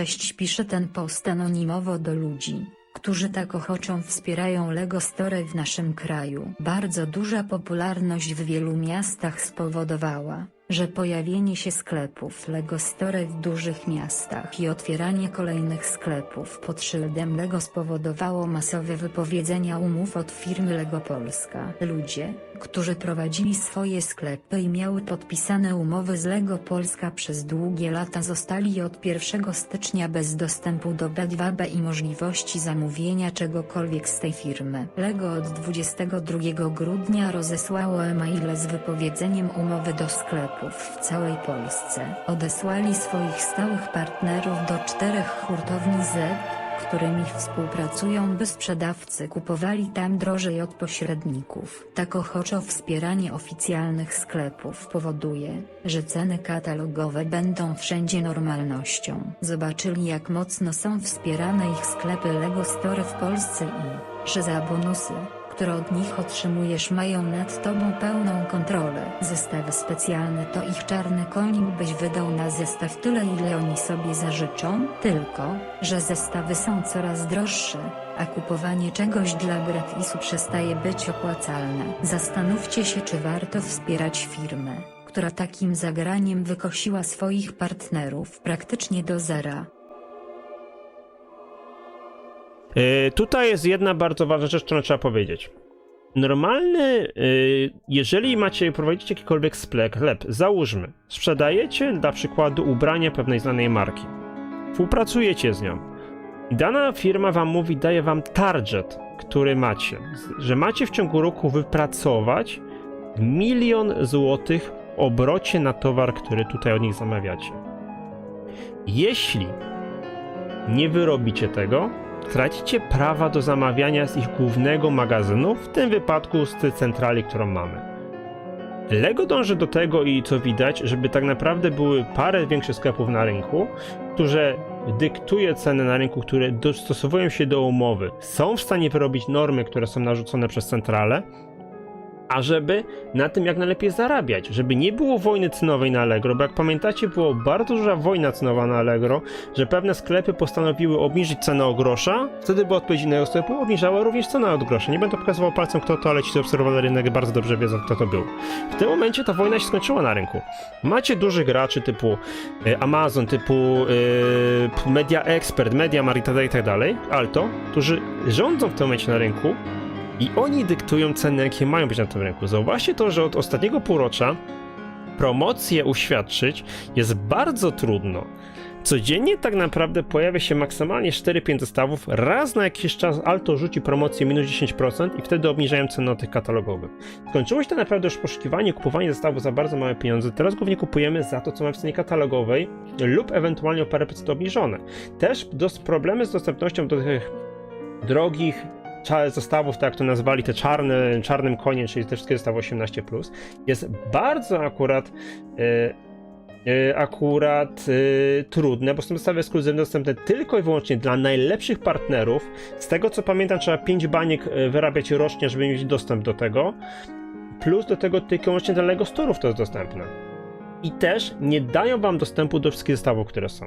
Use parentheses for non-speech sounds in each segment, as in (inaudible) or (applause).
Cześć pisze ten post anonimowo do ludzi, którzy tak ochoczo wspierają Lego Store w naszym kraju. Bardzo duża popularność w wielu miastach spowodowała, że pojawienie się sklepów Lego Store w dużych miastach i otwieranie kolejnych sklepów pod szyldem Lego spowodowało masowe wypowiedzenia umów od firmy Lego Polska. Ludzie, którzy prowadzili swoje sklepy i miały podpisane umowy z Lego Polska przez długie lata zostali od 1 stycznia bez dostępu do B2B i możliwości zamówienia czegokolwiek z tej firmy. Lego od 22 grudnia rozesłało e-maile z wypowiedzeniem umowy do sklepów w całej Polsce. Odesłali swoich stałych partnerów do czterech hurtowni Z, którymi współpracują by sprzedawcy kupowali tam drożej od pośredników. Tak ochoczo wspieranie oficjalnych sklepów powoduje, że ceny katalogowe będą wszędzie normalnością. Zobaczyli jak mocno są wspierane ich sklepy Lego Store w Polsce i, że za bonusy, które od nich otrzymujesz mają nad tobą pełną kontrolę. Zestawy specjalne to ich czarny konik byś wydał na zestaw tyle ile oni sobie zażyczą, tylko, że zestawy są coraz droższe, a kupowanie czegoś dla gratisu przestaje być opłacalne. Zastanówcie się czy warto wspierać firmę, która takim zagraniem wykosiła swoich partnerów praktycznie do zera. Yy, tutaj jest jedna bardzo ważna rzecz, którą trzeba powiedzieć. Normalny, yy, jeżeli macie, prowadzicie jakikolwiek sklep, załóżmy, sprzedajecie dla przykładu ubrania pewnej znanej marki. Współpracujecie z nią. Dana firma wam mówi, daje wam target, który macie, że macie w ciągu roku wypracować milion złotych w obrocie na towar, który tutaj od nich zamawiacie. Jeśli nie wyrobicie tego, tracicie prawa do zamawiania z ich głównego magazynu, w tym wypadku z tej centrali, którą mamy. Lego dąży do tego i co widać, żeby tak naprawdę były parę większych sklepów na rynku, które dyktuje ceny na rynku, które dostosowują się do umowy, są w stanie wyrobić normy, które są narzucone przez centralę, a żeby na tym jak najlepiej zarabiać, żeby nie było wojny cenowej na Allegro, bo jak pamiętacie, była bardzo duża wojna cenowa na Allegro, że pewne sklepy postanowiły obniżyć cenę o grosza, wtedy była odpowiedź innego sklepu, obniżała również cenę od grosza. Nie będę pokazywał palcem kto to, ale ci, obserwowali rynek bardzo dobrze wiedzą kto to był. W tym momencie ta wojna się skończyła na rynku. Macie dużych graczy typu e, Amazon, typu e, Media Expert, Media Market i tak dalej, Alto, którzy rządzą w tym momencie na rynku i oni dyktują ceny, jakie mają być na tym rynku. Zauważcie to, że od ostatniego półrocza promocje uświadczyć jest bardzo trudno. Codziennie tak naprawdę pojawia się maksymalnie 4-5 zestawów, raz na jakiś czas Alto rzuci promocję minus 10% i wtedy obniżają ceny tych katalogowych. Skończyło się tak naprawdę już poszukiwanie, kupowanie zestawów za bardzo małe pieniądze, teraz głównie kupujemy za to, co mamy w cenie katalogowej lub ewentualnie o parę procent obniżone. Też problemy z dostępnością do tych drogich zestawów, tak jak to nazwali, te czarne, czarnym koniem, czyli te wszystkie zestawy 18+, jest bardzo akurat e, akurat e, trudne, bo są zestawy ekskluzywne dostępne tylko i wyłącznie dla najlepszych partnerów. Z tego co pamiętam, trzeba 5 baniek wyrabiać rocznie, żeby mieć dostęp do tego. Plus do tego tylko i wyłącznie dla Lego Storów to jest dostępne. I też nie dają wam dostępu do wszystkich zestawów, które są.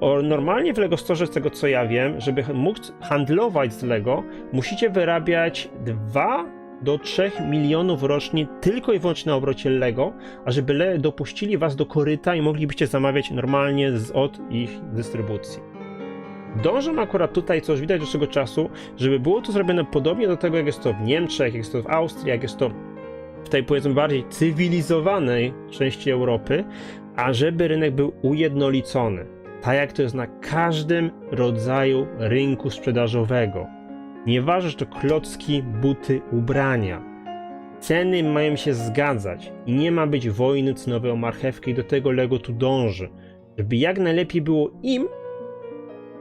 O, normalnie w Lego Store, z tego co ja wiem, żeby móc handlować z Lego, musicie wyrabiać 2 do 3 milionów rocznie tylko i wyłącznie na obrocie Lego, a żeby Le dopuścili was do koryta i moglibyście zamawiać normalnie z, od ich dystrybucji. Dążą akurat tutaj, co już widać do tego czasu, żeby było to zrobione podobnie do tego, jak jest to w Niemczech, jak jest to w Austrii, jak jest to w tej powiedzmy bardziej cywilizowanej części Europy, a żeby rynek był ujednolicony. Tak jak to jest na każdym rodzaju rynku sprzedażowego. Nieważne, czy to klocki, buty, ubrania. Ceny mają się zgadzać i nie ma być wojny cenowej o marchewkę i do tego Lego tu dąży. Żeby jak najlepiej było im,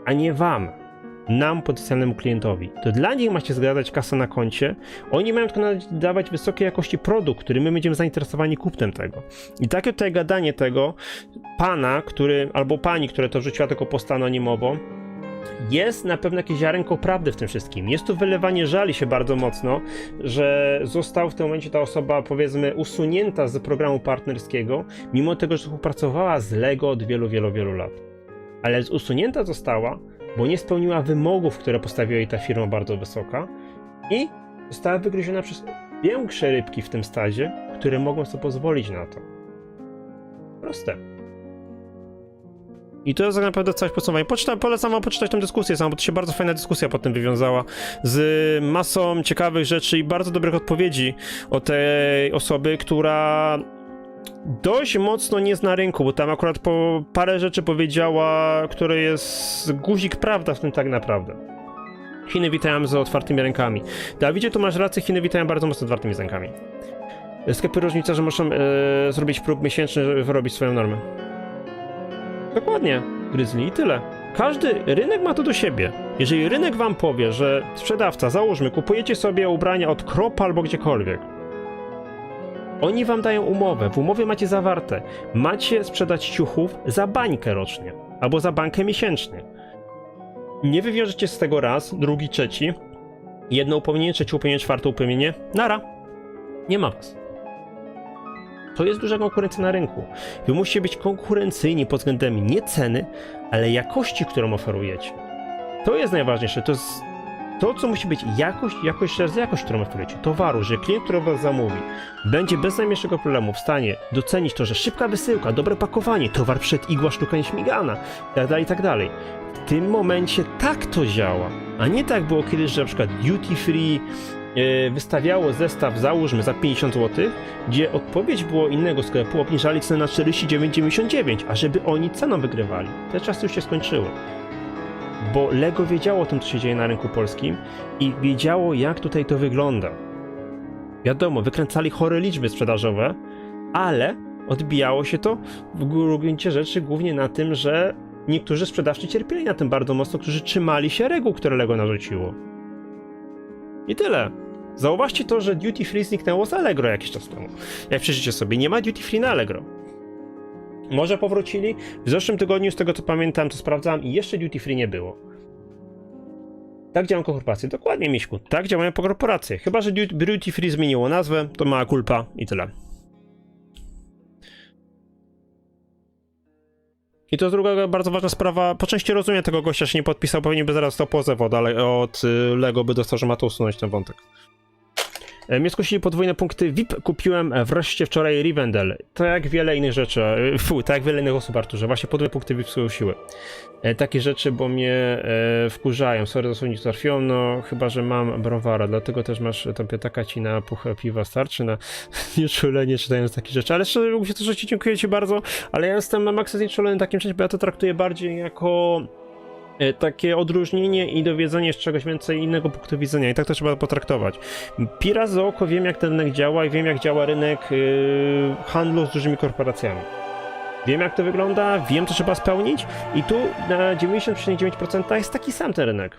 a nie wam nam, potencjalnemu klientowi. To dla nich macie zgadzać kasę na koncie. Oni mają tylko dawać wysokiej jakości produkt, który my będziemy zainteresowani kupnem tego. I takie tutaj gadanie tego pana, który, albo pani, która to wrzuciła tylko posta anonimowo, jest na pewno jakieś ziarenko prawdy w tym wszystkim. Jest tu wylewanie żali się bardzo mocno, że został w tym momencie ta osoba, powiedzmy, usunięta z programu partnerskiego, mimo tego, że współpracowała z Lego od wielu, wielu, wielu lat. ale usunięta została, bo nie spełniła wymogów, które postawiła jej ta firma bardzo wysoka i została wygryziona przez większe rybki w tym stadzie, które mogą sobie pozwolić na to. Proste. I to jest tak naprawdę całe podsumowanie. Poczytam, polecam wam poczytać tę dyskusję bo to się bardzo fajna dyskusja potem wywiązała z masą ciekawych rzeczy i bardzo dobrych odpowiedzi od tej osoby, która dość mocno nie zna rynku, bo tam akurat po parę rzeczy powiedziała, które jest guzik prawda w tym tak naprawdę. Chiny witają z otwartymi rękami. Dawidzie, tu masz rację, Chiny witają bardzo mocno otwartymi rękami. Sklepy różnicarze muszą e, zrobić prób miesięczny, żeby wyrobić swoją normę. Dokładnie, Grizzly i tyle. Każdy rynek ma to do siebie. Jeżeli rynek wam powie, że sprzedawca, załóżmy, kupujecie sobie ubrania od Kropa albo gdziekolwiek, oni wam dają umowę, w umowie macie zawarte, macie sprzedać ciuchów za bańkę rocznie, albo za bańkę miesięcznie. Nie wywiążecie z tego raz, drugi, trzeci, jedno upomnienie, trzecie upomnienie, czwarte upomnienie, nara. Nie ma was. To jest duża konkurencja na rynku. Wy musicie być konkurencyjni pod względem nie ceny, ale jakości, którą oferujecie. To jest najważniejsze. To jest to, co musi być jakość, jakość razy jakość, którą oferujecie. Towaru, że klient, który was zamówi, będzie bez najmniejszego problemu w stanie docenić to, że szybka wysyłka, dobre pakowanie, towar przed igła sztuka nieśmigana, itd., itd. W tym momencie tak to działa, a nie tak było kiedyś, że na przykład duty free e, wystawiało zestaw, załóżmy, za 50 zł, gdzie odpowiedź było innego sklepu, obniżali cenę na 49,99, a żeby oni ceną wygrywali. Te czasy już się skończyły. Bo Lego wiedziało o tym, co się dzieje na rynku polskim i wiedziało, jak tutaj to wygląda. Wiadomo, wykręcali chore liczby sprzedażowe, ale odbijało się to w gruncie rzeczy głównie na tym, że niektórzy sprzedawcy cierpieli na tym bardzo mocno, którzy trzymali się reguł, które Lego narzuciło. I tyle. Zauważcie to, że Duty Free zniknęło z Allegro jakiś czas temu. Jak przeżycie sobie, nie ma Duty Free na Allegro. Może powrócili? W zeszłym tygodniu, z tego co pamiętam, to sprawdzałem i jeszcze Duty Free nie było. Tak działają korporacje. Dokładnie, Miśku. Tak działają po korporacje. Chyba, że Duty Free zmieniło nazwę, to mała kulpa i tyle. I to druga bardzo ważna sprawa. Po części rozumiem tego gościa, że nie podpisał, pewnie by zaraz to pozew od, ale od y, Lego by dostał, że ma to usunąć ten wątek. E, Mnie podwójne punkty VIP. Kupiłem e, wreszcie wczoraj Rivendell. Tak jak wiele innych rzeczy. e, Fu, tak jak wiele innych osób, Arturze. Właśnie podwójne punkty VIP skusiły. Takie rzeczy, bo mnie wkurzają. Sorry, dosłownie to trafiłem, no chyba, że mam browara. Dlatego też masz tam piataka ci na puchę piwa starczy na (laughs) nieczulenie czytając takie rzeczy. Ale szczerze mówiąc, to, że dziękuję ci bardzo, ale ja jestem na maksa znieczulony takim czymś, bo ja to traktuję bardziej jako takie odróżnienie i dowiedzenie z czegoś więcej innego punktu widzenia i tak to trzeba potraktować. Pira za oko wiem jak ten rynek działa i wiem jak działa rynek yy, handlu z dużymi korporacjami. Wiem jak to wygląda, wiem co trzeba spełnić i tu na 90,9% jest taki sam ten rynek.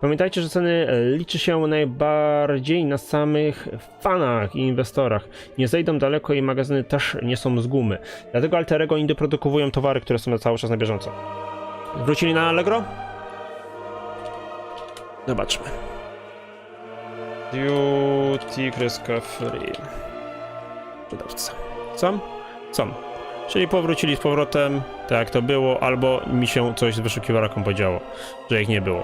Pamiętajcie, że ceny e, liczy się najbardziej na samych fanach i inwestorach. Nie zejdą daleko i magazyny też nie są z gumy. Dlatego Alterego nie doprodukowują towary, które są na cały czas na bieżąco. Wrócili na Allegro? Zobaczmy. Duty, kreska free. Wydawca. Co? Co? Czyli powrócili z powrotem, tak jak to było, albo mi się coś z wyszukiwarką podziało, że ich nie było.